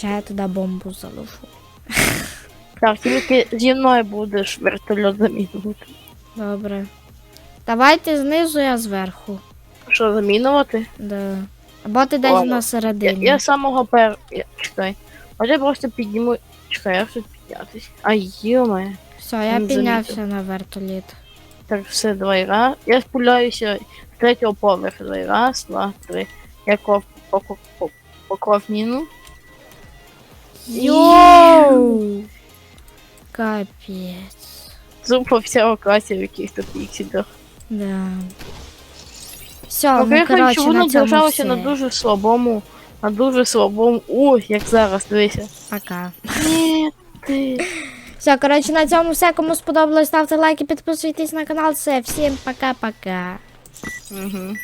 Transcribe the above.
Ще я туди бомбу залишу. Так, тільки зі мною будеш вертольот замінувати. Добре. Давайте знизу, я зверху. Що, замінувати? Да. Або ти десь на Я, середині. я з самого пер... Я, чекай. А я просто підніму. Чекай, як тут піднятись? А йоме. Все, я не піднявся на вертоліт. Так, все, давай раз. Я спуляюся з третього поверху. Давай. Раз, два, три. Я кров поклав по, поклав міну. Йоу! Капець. Зупа всього класі в якихось іксідах. Да. Все, Ну, я воно на цьому держалося все. на дуже слабому. На дуже слабому. Ой, як зараз, дивися. Пока. Ні, ти. Все, коротше, на цьому все. Кому сподобалось, ставте лайки, підписуйтесь на канал. Все, всім пока-пока. Угу.